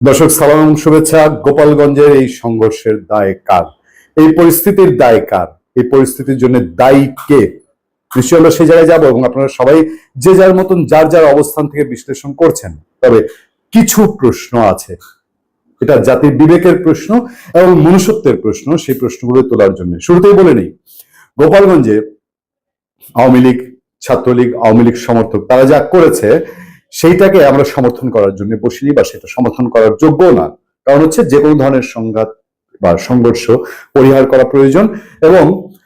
দর্শক, সালাম, শুভেচ্ছা। গোপালগঞ্জের এই সংঘর্ষের দায় কার? এই পরিস্থিতির দায় কার? এই পরিস্থিতির জন্য দায়ী কে? নিশ্চয়ই আমরা সেই জায়গায় যাব এবং আপনারা সবাই যে যার মতন যার যার অবস্থান থেকে বিশ্লেষণ করছেন। তবে কিছু প্রশ্ন আছে। এটা জাতির বিবেকের প্রশ্ন এবং মনুষ্যত্বের প্রশ্ন, সেই প্রশ্নগুলো তোলার জন্য। শুরুতেই বলে নেই, গোপালগঞ্জে আওয়ামী লীগ, ছাত্রলীগ, আওয়ামী লীগ সমর্থক, তারা যা করেছে সেইটাকে আমরা সমর্থন করার জন্য বসিনি বা সেটা সমর্থন করার যোগ্য না। কারণ হচ্ছে যে কোনো ধরনের সংঘাত বা সংঘর্ষ পরিহার করা প্রয়োজন এবং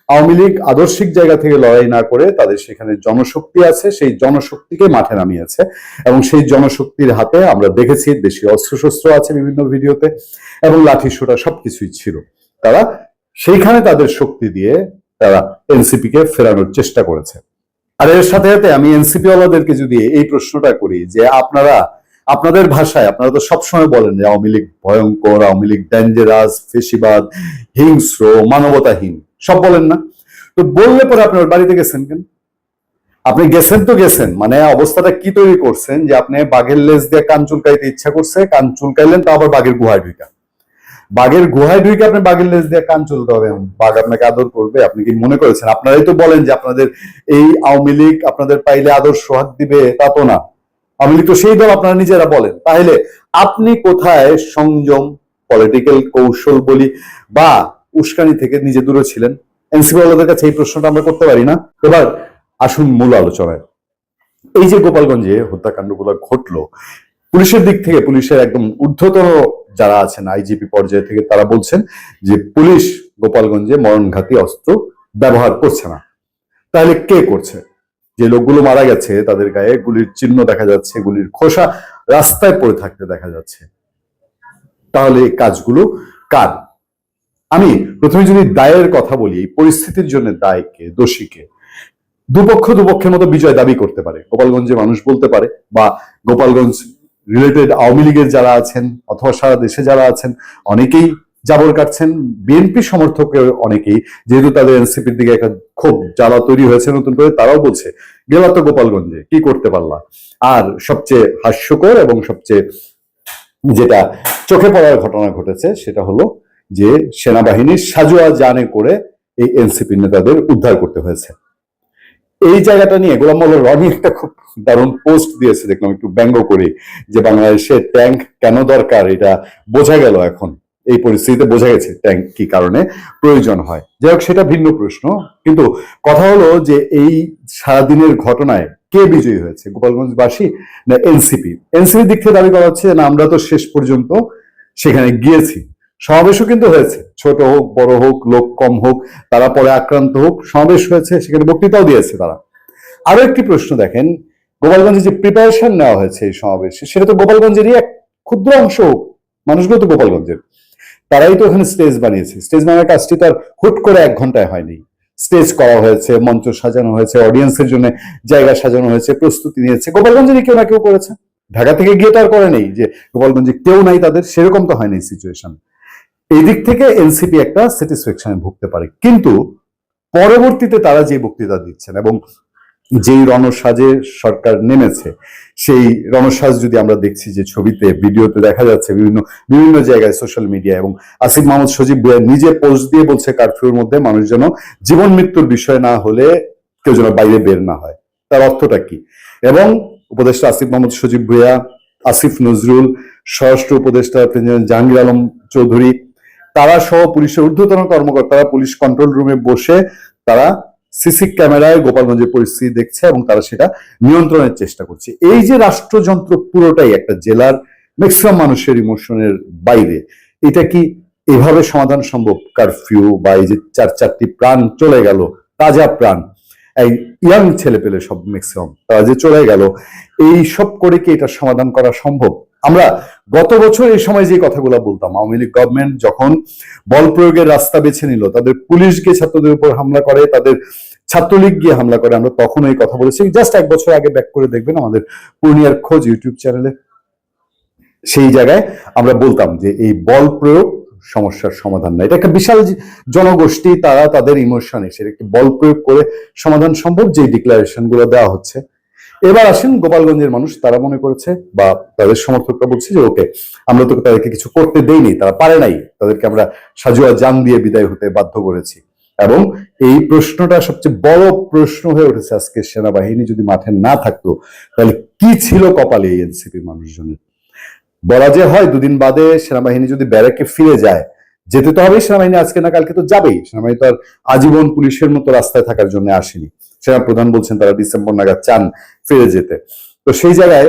আওয়ামী লীগ আদর্শিক জায়গা থেকে লড়াই না করে তাদের সেখানে জনশক্তি আছে, সেই জনশক্তিকে মাঠে নামিয়েছে এবং সেই জনশক্তির হাতে আমরা দেখেছি দেশীয় অস্ত্রশস্ত্র আছে বিভিন্ন ভিডিওতে এবং লাঠি সোটা সবকিছুই ছিল। তারা সেইখানে তাদের শক্তি দিয়ে তারা এনসিপি কে ফেরানোর চেষ্টা করেছে। আর এর সাথে সাথে আমি এনসিপি ওয়ালাদেরকে যদি এই প্রশ্নটা করি যে আপনারা, আপনাদের ভাষায়, আপনারা তো সবসময় বলেন যে আওয়ামী লীগ ভয়ঙ্কর, আওয়ামী লীগ ডেঞ্জারাস ফেসিবাদ, হিংস্র, মানবতাহীন, সব বলেন না। তো বললে পরে আপনার বাড়িতে গেছেন কেন? আপনি গেছেন তো গেছেন মানে অবস্থাটা কি তৈরি করছেন যে আপনি বাঘের লেজ দিয়ে কান চুলকাইতে ইচ্ছা করছে, কান চুলকাইলেন, তা আবার বাঘের গুহায় ঢুকা বাঘের গুহায় ঢুকে আপনি বাঘের লেজ দিয়ে কান চলতে হবে বাঘ আপনাকে আদর করবে। আপনি কি মনে করেছেন? আপনারাই তো বলেন যে আপনাদের এই আওয়ামী লীগ আপনাদের পাইলে আদর সোহাগ দিবে, তা তো না। আওয়ামী লীগ তো সেই দল আপনারা নিজেরা বলেন। তাহলে আপনি কোথায় সংযম পলিটিক্যাল কৌশল বলি, বা উস্কানি থেকে নিজে দূরে ছিলেন? এনসিপি ওয়ালাদের কাছে এই প্রশ্নটা আমরা করতে পারি না। এবার আসুন মূল আলোচনায়। এই যে গোপালগঞ্জে হত্যাকাণ্ডগুলো ঘটলো, পুলিশের দিক থেকে পুলিশের একদম ঊর্ধ্বতন যারা আছেন আইজিপি পর্যায়ে থেকে তারা বলছেন যে পুলিশ গোপালগঞ্জে মরণঘাতী অস্ত্র ব্যবহার করছে না। তাহলে কে করছে? যে লোকগুলো মারা গেছে, তাদের গায়ে গুলির চিহ্ন দেখা যাচ্ছে, গুলির খোসা রাস্তায় পড়ে থাকতে দেখা যাচ্ছে। তাহলে এই কাজগুলো কার? আমি প্রথমে যদি দায়ের কথা বলি, এই পরিস্থিতির জন্য দায়কে দোষীকে দুপক্ষ দুপক্ষের মতো বিজয় দাবি করতে পারে। গোপালগঞ্জে মানুষ বলতে পারে বা গোপালগঞ্জ রিলেটেড আওয়ামী লীগের যারা আছেন অথবা সারা দেশে যারা আছেন, অনেকেই জাবর কাটছেন। বিএনপি সমর্থকের অনেকেই, যেহেতু তাদের এনসিপির দিকে একটা খুব জ্বালা তৈরি হয়েছে নতুন করে, তারাও বলছে গেলা তো গোপালগঞ্জে, কি করতে পারলা? আর সবচেয়ে হাস্যকর এবং সবচেয়ে যেটা চোখে পড়ার ঘটনা ঘটেছে, সেটা হলো যে সেনাবাহিনীর সাজোয়া জানে করে এই এনসিপি নেতাদের উদ্ধার করতে হয়েছে। এই জায়গাটা নিয়ে গোলাম মোল্লা রনি একটা খুব দারুণ পোস্ট দিয়েছে, দেখলাম একটু ব্যঙ্গ করে, যে বাংলাদেশে ট্যাঙ্ক কেন দরকার? এটা বোঝা গেল এখন। এই পরিস্থিতিতে বোঝা গেছে ট্যাঙ্ক কি কারণে প্রয়োজন হয়। যাই হোক, সেটা ভিন্ন প্রশ্ন। কিন্তু কথা হলো যে এই সারাদিনের ঘটনায় কে বিজয়ী হয়েছে? গোপালগঞ্জবাসী না এনসিপি? এনসিপির দিক থেকে দাবি করা হচ্ছে, না আমরা তো শেষ পর্যন্ত সেখানে গিয়েছি। সমাবেশও কিন্তু হয়েছে। ছোট হোক, বড় হোক, লোক কম হোক, তারা পরে আক্রান্ত হোক, সমাবেশ হয়েছে, সেখানে বক্তৃতাও দিয়েছে তারা। আরও একটি প্রশ্ন দেখেন, গোপালগঞ্জে যে প্রিপারেশন নেওয়া হয়েছে এই সমাবেশে, সেটা তো গোপালগঞ্জেরই এক ক্ষুদ্র অংশ মানুষগুলো তো গোপালগঞ্জের। তারাই তো ওখানে স্টেজ বানিয়েছে। স্টেজ বানানোর কাজটি তো আর হুট করে এক ঘন্টায় হয়নি। স্টেজ করা হয়েছে, মঞ্চ সাজানো হয়েছে অডিয়েন্সের জন্য জায়গা সাজানো হয়েছে, প্রস্তুতি নিয়েছে। গোপালগঞ্জেরই কেউ না কেউ করেছে। ঢাকা থেকে গিয়ে তো আর করে নেই যে, গোপালগঞ্জে কেউ নাই তাদের, সেরকম তো হয়নি সিচুয়েশন এই দিক থেকে এনসিপি একটা স্যাটিসফ্যাকশনে ভুগতে পারে। কিন্তু পরবর্তীতে তারা যে বক্তৃতা দিচ্ছেন এবং যেই রণসাজে সরকার নেমেছে, সেই রণসাজ যদি আমরা দেখছি যে ছবিতে, ভিডিওতে দেখা যাচ্ছে বিভিন্ন বিভিন্ন জায়গায় সোশ্যাল মিডিয়া এবং আসিফ মাহমুদ সজীব নিজে পোস্ট দিয়ে বলছে কারফিউর মধ্যে মানুষ যেন জীবন মৃত্যুর বিষয় না হলে কেউ যেন বাইরে বের না হয়। তার অর্থটা কি? এবং উপদেষ্টা আসিফ মাহমুদ সজীব ভুয়া আসিফ নজরুল, স্বরাষ্ট্র উপদেষ্টা জাহাঙ্গীর আলম চৌধুরী তারা সহ পুলিশের ঊর্ধ্বতন কর্মকর্তারা পুলিশ কন্ট্রোল রুমে বসে তারা সিসি ক্যামেরায় গোপালগঞ্জের পরিস্থিতি দেখছে এবং তারা সেটা নিয়ন্ত্রণের চেষ্টা করছে। এই যে রাষ্ট্রযন্ত্র পুরোটাই একটা জেলার ম্যাক্সিমাম মানুষের ইমোশনের বাইরে, এটা কি এভাবে সমাধান সম্ভব? কারফিউ বা এই যে চার চারটি প্রাণ চলে গেল, তাজা প্রাণ, এই ইয়াং ছেলে পেলে সব ম্যাক্সিমাম তারা যে চলে গেল, এই সব করে কি এটা সমাধান করা সম্ভব? আমরা গত বছর এই সময় যে কথাগুলো বলতাম, আওয়ামী লীগ গভর্নমেন্ট যখন বল প্রয়োগের রাস্তা বেছে নিল, তাদের পুলিশ গিয়ে ছাত্রদের উপর হামলা করে, তাদের ছাত্রলীগ গিয়ে হামলা করে, আমরা তখন এই কথা বলেছি। জাস্ট এক বছর আগে ব্যাক করে দেখবেন আমাদের পূর্ণিয়ার খোঁজ ইউটিউব চ্যানেলে সেই জায়গায় আমরা বলতাম যে এই বল প্রয়োগ সমস্যার সমাধান না এটা একটা বিশাল জনগোষ্ঠী, তারা তাদের ইমোশনে সেটা একটি বল প্রয়োগ করে সমাধান সম্ভব যে ডিক্লারেশনগুলো দেওয়া হচ্ছে। এবার আসেন গোপালগঞ্জের মানুষ, তারা মনে করেছে বা তাদের সমর্থকরা বলছে যে, ওকে, আমরা তো তাদেরকে কিছু করতে দেইনি, তারা পারে নাই, তাদেরকে আমরা সাজুয়া জান দিয়ে বিদায় হতে বাধ্য করেছি। এবং এই প্রশ্নটা সবচেয়ে বড় প্রশ্ন হয়ে উঠেছে আজকে সেনাবাহিনী যদি মাঠে না থাকতো, তাহলে কি ছিল কপালে এই এনসিপি মানুষজনের? বলা যে হয়, দুদিন বাদে সেনাবাহিনী যদি ব্যারাকে ফিরে যায়, যেতে তো হবে সেনাবাহিনী, আজকে না কালকে তো যাবেই। সেনাবাহিনী তো আর আজীবন পুলিশের মতো রাস্তায় থাকার জন্য আসেনি। সেনা প্রধান বলছেন তারা ডিসেম্বর নাগাদ চান ফিরে যেতে। তো সেই জায়গায়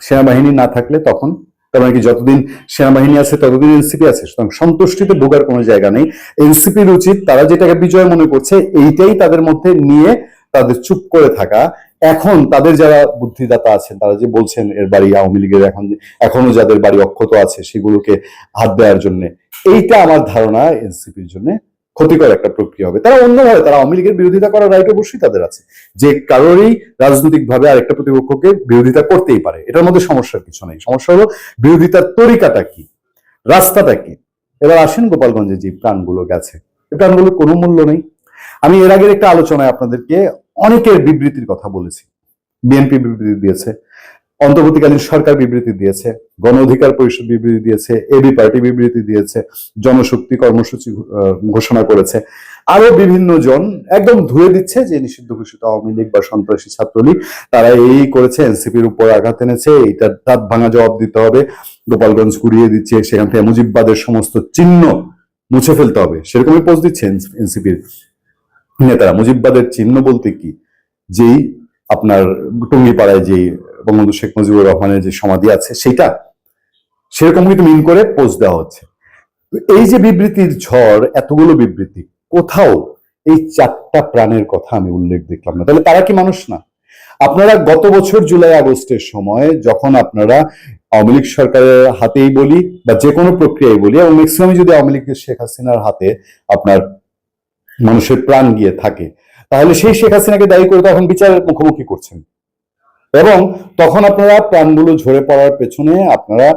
সেনাবাহিনী না থাকলে তখন তার মানে কি যতদিন সেনাবাহিনী আছে, ততদিন এনসিপি আছে, সুতরাং সন্তুষ্টিতে ভোগার কোনো জায়গা নেই। এনসিপির উচিত তারা যেটাকে বিজয় মনে করছে, এইটাই তাদের মধ্যে নিয়ে তাদের চুপ করে থাকা। এখন তাদের যারা বুদ্ধিদাতা আছেন, তারা যে বলছেন এর বাড়ি আওয়ামী লীগের এখন এখনও যাদের বাড়ি অক্ষত আছে, সেগুলোকে হাত দেওয়ার জন্য, এইটা আমার ধারণা এনসিপির জন্য। ক্ষতিকর একটা প্রক্রিয়া হবে। তারা অন্যভাবে, তারা আওয়ামী লীগের বিরোধিতা করার রাইট অবশ্যই তাদের আছে। যে কারোরই রাজনৈতিক ভাবে আরেকটা প্রতিপক্ষকে বিরোধিতা করতেই পারে, এটার মধ্যে সমস্যার কিছু নেই। সমস্যা হলো, বিরোধিতার তরিকাটা কি? রাস্তাটা কি? এবার আসেন গোপালগঞ্জে যে প্রাণগুলো গেছে। এই প্রাণগুলোর কোনো মূল্য নেই। আমি এর আগের একটা আলোচনায় আপনাদেরকে অনেকের বিবৃতির কথা বলেছি। বিএনপি বিবৃতি দিয়েছে। অন্তর্বর্তীকালীন সরকার বিবৃতি দিয়েছে, গণ অধিকার পরিষদ বিবৃতি দিয়েছে, এবি পার্টি বিবৃতি দিয়েছে, জনশক্তি কর্মসূচি ঘোষণা করেছে। আরও বিভিন্ন জন একদম ধুয়ে দিচ্ছে যে নিষিদ্ধ ঘোষিত আওয়ামী লীগ বা সন্ত্রাসী ছাত্রলীগ, তারা এই করেছে, এনসিপির উপর আঘাত এনেছে এইটার দাঁত ভাঙা জবাব দিতে হবে, গোপালগঞ্জ কুড়িয়ে দিচ্ছে, সেখান থেকে মুজিববাদের সমস্ত চিহ্ন মুছে ফেলতে হবে। সেরকমই পোস্ট দিচ্ছে এনসিপির নেতারা। মুজিববাদের চিহ্ন বলতে কি? যেই আপনার টুঙ্গিপাড়ায় যে বঙ্গবন্ধু শেখ মুজিবুর রহমানের যে সমাধি আছে, সেটা সেরকম কিন্তু মিন করে পোস্ট দেওয়া হচ্ছে। এই যে বিবৃতির ঝড়, এতগুলো বিবৃতি, কোথাও এই চারটা প্রাণের কথা আমি উল্লেখ দেখলাম না। তাহলে তারা কি মানুষ না? আপনারা গত বছর জুলাই, আগস্টের সময় যখন আপনারা আওয়ামী লীগ সরকারের হাতেই বলি বা যে কোনো প্রক্রিয়ায় বলি, এবং ম্যাক্সিমাম যদি আওয়ামী লীগের শেখ হাসিনার হাতে আপনার মানুষের প্রাণ গিয়ে থাকে, তাহলে সেই শেখ হাসিনাকে দায়ী করে তখন বিচারের মুখোমুখি করছেন। এবং তখন আপনারা প্রাণগুলো ঝরে পড়ার পেছনে আপনারা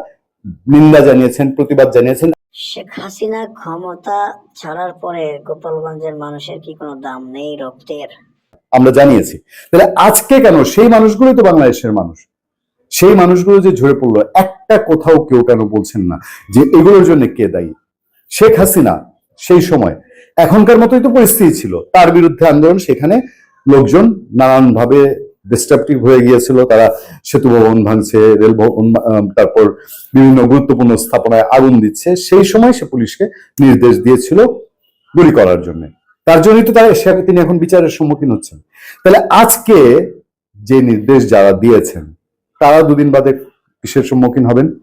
নিন্দা জানিয়েছেন প্রতিবাদ জানিয়েছেন। শেখ হাসিনা ক্ষমতা ছাড়ার পরে গোপালগঞ্জের মানুষের কি কোনো দাম নেই রক্তের? আমরা জানিয়েছি। তাহলে আজকে কেন? সেই মানুষগুলোই তো বাংলাদেশের মানুষ। সেই মানুষগুলো যে ঝরে পড়ল একটা কোথাও কেউ কেন বলছেন না যে এগুলোর জন্য কে দায়ী? শেখ হাসিনা সেই সময় এখনকার মতোই তো পরিস্থিতি ছিল। তার বিরুদ্ধে আন্দোলন সেখানে লোকজন নানান ভাবে ডিস্ট্রাকটিভ হয়ে গিয়েছিল। তারা সেতু ভবন ভাঙছে, রেল ভবন তারপর বিভিন্ন গুরুত্বপূর্ণ স্থাপনায় আগুন দিচ্ছে। সেই সময় সে পুলিশকে নির্দেশ দিয়েছিল গুলি করার জন্য। তার জন্যই তো তারা সে- তিনি এখন বিচারের সম্মুখীন হচ্ছেন। তাহলে আজকে যে নির্দেশ যারা দিয়েছেন, তারা দুদিন বাদে কিসের সম্মুখীন হবেন?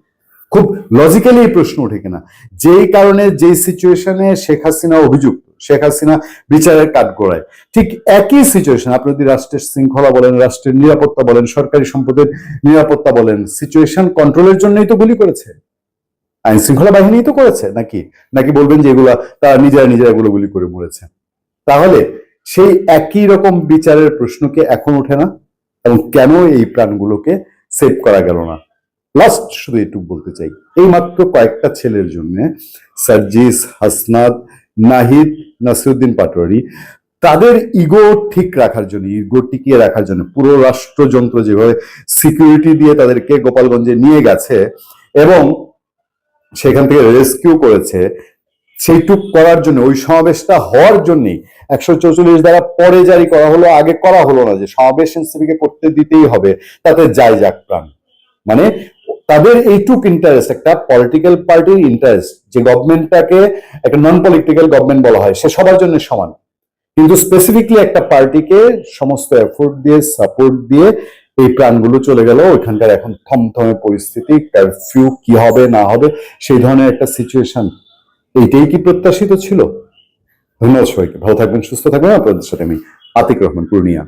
খুব লজিক্যালি এই প্রশ্ন ওঠে কিনা? যেই কারণে, যেই সিচুয়েশনে শেখ হাসিনা অভিযুক্ত শেখ হাসিনা বিচারের কাঠগড়ায়। ঠিক একই সিচুয়েশন আপনি যদি রাষ্ট্রের শৃঙ্খলা বলেন, রাষ্ট্রের নিরাপত্তা বলেন, সরকারি সম্পদের নিরাপত্তা বলেন সিচুয়েশন কন্ট্রোলের জন্যই তো গুলি করেছে। আইন শৃঙ্খলা বাহিনী তো করেছে, নাকি? নাকি বলবেন যে এগুলা তারা নিজেরা নিজেরা এগুলো গুলি করে মরেছে? তাহলে সেই একই রকম বিচারের প্রশ্নকে এখন ওঠে না, এবং কেন এই প্রাণগুলোকে সেভ করা গেল না? লাস্ট শুধু এটুকু বলতে চাই এই মাত্র কয়েকটা ছেলের জন্য সার্জিস হাসনাদ নাহিদ নাসিরুদ্দিন পাটোয়ারি, তাদের ইগো ঠিক রাখার জন্য ইগো টিকিয়ে রাখার জন্য, পুরো রাষ্ট্রযন্ত্র যেভাবে সিকিউরিটি দিয়ে তাদেরকে গোপালগঞ্জে নিয়ে গেছে এবং সেখান থেকে রেস্কিউ করেছে, সেইটুক করার জন্য, ওই সমাবেশটা হওয়ার জন্যই একশো চৌচল্লিশ দ্বারা পরে জারি করা হলো, আগে করা হলো না যে সমাবেশ করতে দিতেই হবে, তাতে যায় যাক প্রাণ। মানে তাদের এইটুক ইন্টারেস্ট একটা পলিটিক্যাল পার্টির ইন্টারেস্ট যে গভর্নমেন্টটাকে একটা নন পলিটিক্যাল গভর্নমেন্ট বলা হয়, সে সবার জন্য সমান। কিন্তু স্পেসিফিকলি একটা পার্টিকে সমস্ত এফোর্ট দিয়ে সাপোর্ট দিয়ে এই প্রাণগুলো চলে গেল, ওইখানকার এখন থমথমে পরিস্থিতি কারফিউ কি হবে, না হবে, সেই ধরনের একটা সিচুয়েশন এইটাই কি প্রত্যাশিত ছিল? ধন্যবাদ সবাইকে। ভালো থাকবেন, সুস্থ থাকবেন। আপনাদের সাথে আমি আতিক রহমান, পূর্ণিয়া।